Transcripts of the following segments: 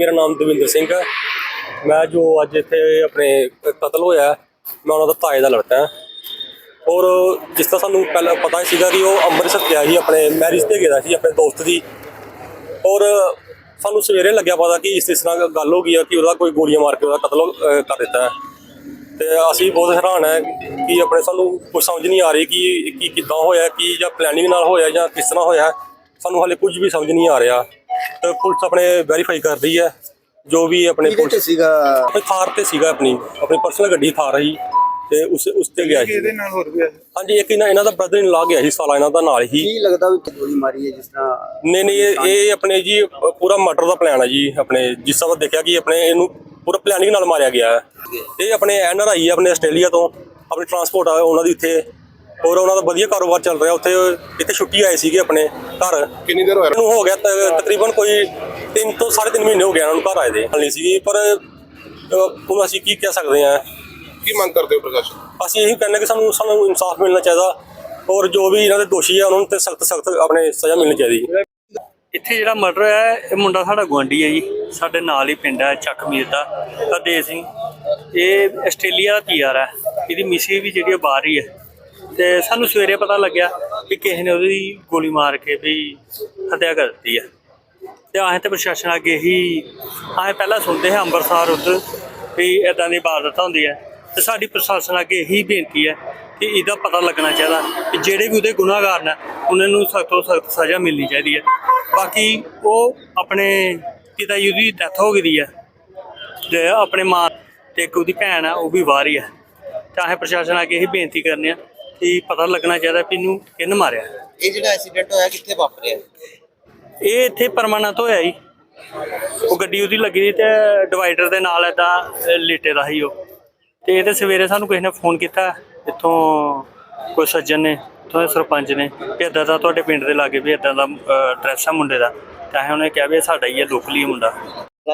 ਮੇਰਾ ਨਾਮ ਦਵਿੰਦਰ ਸਿੰਘ ਹੈ। ਮੈਂ ਜੋ ਅੱਜ ਇੱਥੇ ਆਪਣੇ ਕਤਲ ਹੋਇਆ ਮੈਂ ਉਹਨਾਂ ਦਾ ਤਾਏ ਦਾ ਲੜਕਾ ਹਾਂ। ਔਰ ਜਿਸ ਤਰ੍ਹਾਂ ਸਾਨੂੰ ਪਹਿਲਾਂ ਪਤਾ ਹੀ ਸੀਗਾ ਕਿ ਉਹ ਅੰਮ੍ਰਿਤਸਰ ਗਿਆ ਸੀ, ਆਪਣੇ ਮੈਰਿਜ ਤੇ ਗਿਆ ਸੀ, ਆਪਣੇ ਦੋਸਤ ਦੀ। ਔਰ ਸਾਨੂੰ ਸਵੇਰੇ ਲੱਗਿਆ ਪਤਾ ਕਿ ਇਸ ਇਸ ਤਰ੍ਹਾਂ ਗੱਲ ਹੋ ਗਈ ਆ ਕਿ ਉਹਦਾ ਕੋਈ ਗੋਲੀਆਂ ਮਾਰ ਕੇ ਉਹਦਾ ਕਤਲ ਕਰ ਦਿੱਤਾ ਹੈ। ਤੇ ਅਸੀਂ ਬਹੁਤ ਹੈਰਾਨ ਹੈ ਕਿ ਆਪਣੇ ਸਾਨੂੰ ਕੁਝ ਸਮਝ ਨਹੀਂ ਆ ਰਹੀ ਕਿ, ਕੀ ਕਿੱਦਾਂ ਹੋਇਆ, ਕਿ ਜਾਂ ਪਲੈਨਿੰਗ ਨਾਲ ਹੋਇਆ ਜਾਂ ਕਿਸ ਤਰ੍ਹਾਂ ਹੋਇਆ, ਸਾਨੂੰ ਹਾਲੇ ਕੁਝ ਵੀ ਸਮਝ ਨਹੀਂ ਆ ਰਿਹਾ। ਤੇ ਪੁਲਿਸ ਆਪਣੇ ਵੈਰੀਫਾਈ ਕਰ ਰਹੀ ਹੈ ਜੋ ਵੀ ਆਪਣੇ ਕਿਹਦੇ ਤੇ ਪੁਲਿਸ ਸੀਗਾ? ਆਪਣੀ ਥਾਰ ਤੇ ਸੀਗਾ ਆਪਣੀ ਆਪਣੀ ਪਰਸਨਲ ਗੱਡੀ ਥਾਰ ਰਹੀ ਤੇ ਉਸ ਉਸ ਤੇ ਗਿਆ ਸੀ। ਇਹਦੇ ਨਾਲ ਹੋਰ ਵੀ ਹੈ ਹਾਂਜੀ ਇੱਕ ਇਹਨਾਂ ਇਹਨਾਂ ਦਾ ਬ੍ਰਦਰ ਇਨ ਲਾ ਗਿਆ ਸੀ ਸਾਲਾ ਇਹਨਾਂ ਦਾ ਨਾਲ ਹੀ। ਕੀ ਲੱਗਦਾ ਵੀ ਗੋਲੀ ਮਾਰੀ ਹੈ ਜਿਸ ਤਰ੍ਹਾਂ ਨਹੀਂ ਨਹੀਂ ਇਹ ਇਹ ਆਪਣੇ ਜੀ ਪੂਰਾ ਮਰਡਰ ਦਾ ਪਲਾਨ ਹੈ ਜੀ ਆਪਣੇ ਜਿਸ ਤਰ੍ਹਾਂ ਦੇਖਿਆ ਕਿ ਆਪਣੇ ਇਹਨੂੰ ਪੂਰਾ ਪਲੈਨਿੰਗ ਨਾਲ ਮਾਰਿਆ ਗਿਆ ਹੈ। ਇਹ ਆਪਣੇ ਐਨ ਆਰ ਆਈ ਆਪਣੇ ਆਸਟ੍ਰੇਲੀਆ ਤੋਂ ਆਪਣੀ ਟਰਾਂਸਪੋਰਟ ਆ ਉਹਨਾਂ ਦੀ ਇੱਥੇ ਔਰ ਉਹਨਾਂ ਦਾ ਵਧੀਆ ਕਾਰੋਬਾਰ ਚੱਲ ਰਿਹਾ ਉੱਥੇ ਇੱਥੇ ਛੁੱਟੀ ਆਏ ਸੀਗੇ ਆਪਣੇ ਘਰ। ਕਿੰਨੀ ਦੇਰ ਹੋਇਆ? ਹੋ ਗਿਆ ਤ- ਤਕਰੀਬਨ ਕੋਈ 3 ਤੋਂ 3.5 ਮਹੀਨੇ ਹੋ ਗਏ ਇਹਨਾਂ ਨੂੰ ਘਰ ਆਏ ਦੇ। ਨਹੀਂ ਸੀ ਪਰ ਅਹ, ਹੁਣ ਅਸੀਂ ਕੀ ਕਹਿ ਸਕਦੇ ਹਾਂ। ਕੀ ਮੰਗ ਕਰਦੇ ਹੋ ਪ੍ਰਸ਼ਾਸਨ? ਅਸੀਂ ਇਹੀ ਕਹਿੰਦੇ ਕਿ ਸਾਨੂੰ ਸਾਨੂੰ ਇਨਸਾਫ ਮਿਲਣਾ ਚਾਹੀਦਾ ਔਰ ਜੋ ਵੀ ਇਹਨਾਂ ਦੇ ਦੋਸ਼ੀ ਆ ਉਹਨਾਂ ਨੂੰ ਤੇ ਸਖਤ ਸਖਤ ਆਪਣੇ ਸਜ਼ਾ ਮਿਲਣੀ ਚਾਹੀਦੀ ਇੱਥੇ ਜਿਹੜਾ ਮਰਡਰ ਹੈ ਇਹ ਮੁੰਡਾ ਸਾਡਾ ਗੁਆਂਢੀ ਹੈ ਜੀ। ਸਾਡੇ ਨਾਲ ਹੀ ਪਿੰਡ ਹੈ ਚੱਕਮੀਰ ਦਾ। ਹਰਦੇਵ ਸਿੰਘ। ਇਹ ਆਸਟ੍ਰੇਲੀਆ ਦਾ ਪੀਆਰ ਹੈ। ਇਹਦੀ ਮਿਸੀ ਵੀ ਜਿਹੜੀ ਉਹ ਬਾਹਰ ਹੀ ਹੈ। ਤੇ ਸਾਨੂੰ ਸਵੇਰੇ ਪਤਾ ਲੱਗਿਆ ਕਿ ਕਿਸੇ ਨੇ ਉਹਦੀ ਗੋਲੀ ਮਾਰ ਕੇ ਵੀ ਹੱਤਿਆ ਕਰ ਦਿੱਤੀ ਹੈ ਤੇ ਆਹ ਤੇ ਪ੍ਰਸ਼ਾਸਨ ਅੱਗੇ ਹੀ ਆਹ ਪਹਿਲਾਂ ਸੁਣਦੇ ਹਾਂ ਅੰਮ੍ਰਿਤਸਰ ਉੱਧਰ ਵੀ ਇਦਾਂ ਦੀ ਇਬਾਦਤ ਹੁੰਦੀ ਹੈ ਤੇ ਸਾਡੀ ਪ੍ਰਸ਼ਾਸਨ ਅੱਗੇ ਹੀ ਬੇਨਤੀ ਹੈ ਕਿ ਇਹਦਾ ਪਤਾ ਲੱਗਣਾ ਚਾਹੀਦਾ ਕਿ ਜਿਹੜੇ ਵੀ ਉਹਦੇ ਗੁਨਾਹਗਾਰ ਨੇ, ਉਹਨਾਂ ਨੂੰ ਸਖਤ ਤੋਂ ਸਖਤ ਸਜ਼ਾ ਮਿਲਣੀ ਚਾਹੀਦੀ ਹੈ ਬਾਕੀ ਉਹ ਆਪਣੇ ਪਿਤਾ ਜੀ ਦੀ ਡੈਥ ਹੋ ਗਈ ਹੈ ਤੇ ਆਪਣੇ ਮਾਂ ਤੇ ਇੱਕ ਉਹਦੀ ਭੈਣ ਆ, ਉਹ ਵੀ ਬਾਹਰ ਹੀ ਹੈ ਤਾਂ ਅਸੀਂ ਪ੍ਰਸ਼ਾਸਨ ਅੱਗੇ ਇਹੀ ਬੇਨਤੀ ਕਰਨੇ ਆ ਕਿ ਪਤਾ ਲੱਗਣਾ ਚਾਹੀਦਾ ਵੀ ਇਹਨੂੰ ਕਿਹਨੇ ਮਾਰਿਆ। ਇਹ ਜਿਹੜਾ ਐਕਸੀਡੈਂਟ ਹੋਇਆ ਕਿੱਥੇ ਵਾਪਰਿਆ? ਇਹ ਇੱਥੇ ਪਰਮਾਨੈਂਟ ਹੋਇਆ ਜੀ। ਉਹ ਗੱਡੀ ਉਹਦੀ ਲੱਗੀ ਸੀ ਤੇ ਡਿਵਾਈਡਰ ਦੇ ਨਾਲ ਏਦਾਂ ਲੇਟੇ ਦਾ ਸੀ ਉਹ। ਤੇ ਇਹ ਤੇ ਸਵੇਰੇ ਸਾਨੂੰ ਕਿਸੇ ਨੇ ਫੋਨ ਕੀਤਾ ਇੱਥੋਂ ਕੋਈ ਸੱਜਣ ਨੇ ਇੱਥੋਂ ਦੇ ਸਰਪੰਚ ਨੇ ਵੀ ਏਦਾਂ ਦਾ ਤੁਹਾਡੇ ਪਿੰਡ ਦੇ ਲਾਗੇ ਵੀ ਏਦਾਂ ਦਾ ਐਡਰੈਸ ਆ ਮੁੰਡੇ ਦਾ। ਤਾਂ ਅਸੀਂ ਉਹਨੇ ਕਿਹਾ ਵੀ ਇਹ ਸਾਡਾ ਹੀ ਹੈ ਲੋਕਲੀ ਮੁੰਡਾ।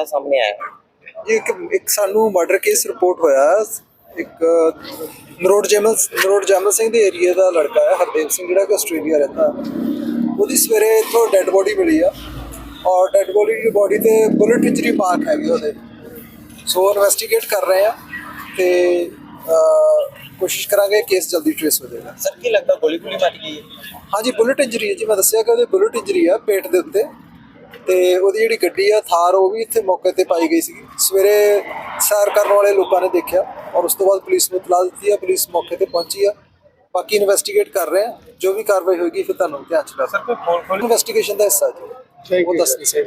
ਸਾਹਮਣੇ ਆਇਆ। ਇੱਕ ਇੱਕ ਸਾਨੂੰ ਮਰਡਰ ਕੇਸ ਰਿਪੋਰਟ ਹੋਇਆ। ਇੱਕ ਨਰੋਡ ਜਮਲ ਨਰੋਡ ਜਮਲ ਸਿੰਘ ਦੇ ਏਰੀਆ ਦਾ ਲੜਕਾ ਹੈ ਹਰਦੇਵ ਸਿੰਘ ਜਿਹੜਾ ਕਿ ਆਸਟ੍ਰੇਲੀਆ ਰਹਿੰਦਾ ਉਹਦੀ ਸਵੇਰੇ ਇੱਥੋਂ ਡੈੱਡ ਬੋਡੀ ਮਿਲੀ ਆ ਔਰ ਡੈੱਡ ਬੋਡੀ ਦੀ ਬੋਡੀ ਤੇ ਬੁਲਟ ਇੰਜਰੀ ਮਾਰਕ ਹੈਗੀ ਉਹਦੇ। ਸੋ ਇਨਵੈਸਟੀਗੇਟ ਕਰ ਰਹੇ ਆ ਤੇ ਕੋਸ਼ਿਸ਼ ਕਰਾਂਗੇ ਕੇਸ ਜਲਦੀ ਟ੍ਰੇਸ ਹੋ ਜਾਏਗਾ। ਸਰ ਕੀ ਲੱਗਦਾ ਗੋਲੀ ਗੋਲੀ ਮਾਰੀ ਗਈ ਹੈ? ਹਾਂਜੀ ਬੁਲਟ ਇੰਜਰੀ ਹੈ ਜੀ। ਮੈਂ ਦੱਸਿਆ ਕਿ ਉਹਦੇ ਬੁਲਟ ਇੰਜਰੀ ਆ ਪੇਟ ਦੇ ਉੱਤੇ। ਤੇ ਉਹਦੀ ਜਿਹੜੀ ਗੱਡੀ ਆ ਥਾਰ ਉਹ ਵੀ ਇੱਥੇ ਮੌਕੇ ਤੇ ਪਾਈ ਗਈ ਸੀ ਸਵੇਰੇ ਸੈਰ ਕਰਨ ਵਾਲੇ ਲੋਕਾਂ ਨੇ ਦੇਖਿਆ। ਔਰ ਉਸ ਤੋਂ ਬਾਅਦ ਪੁਲਿਸ ਨੂੰ ਇਤਲਾਹ ਦਿੱਤੀ ਆ ਪੁਲਿਸ ਮੌਕੇ ਤੇ ਪਹੁੰਚੀ ਆ ਬਾਕੀ ਇਨਵੈਸਟੀਗੇਟ ਕਰ ਰਹੇ ਆ ਜੋ ਵੀ ਕਾਰਵਾਈ ਹੋਏਗੀ ਫਿਰ ਤੁਹਾਨੂੰ ਧਿਆਨ ਚ ਰੱਖ ਕੋਈ ਫੋਨ ਇਨਵੈਸਟੀਗੇਸ਼ਨ ਦਾ ਹਿੱਸਾ ਜੀ। ਉਹ ਦੱਸ ਨਹੀਂ ਸਕਦੇ।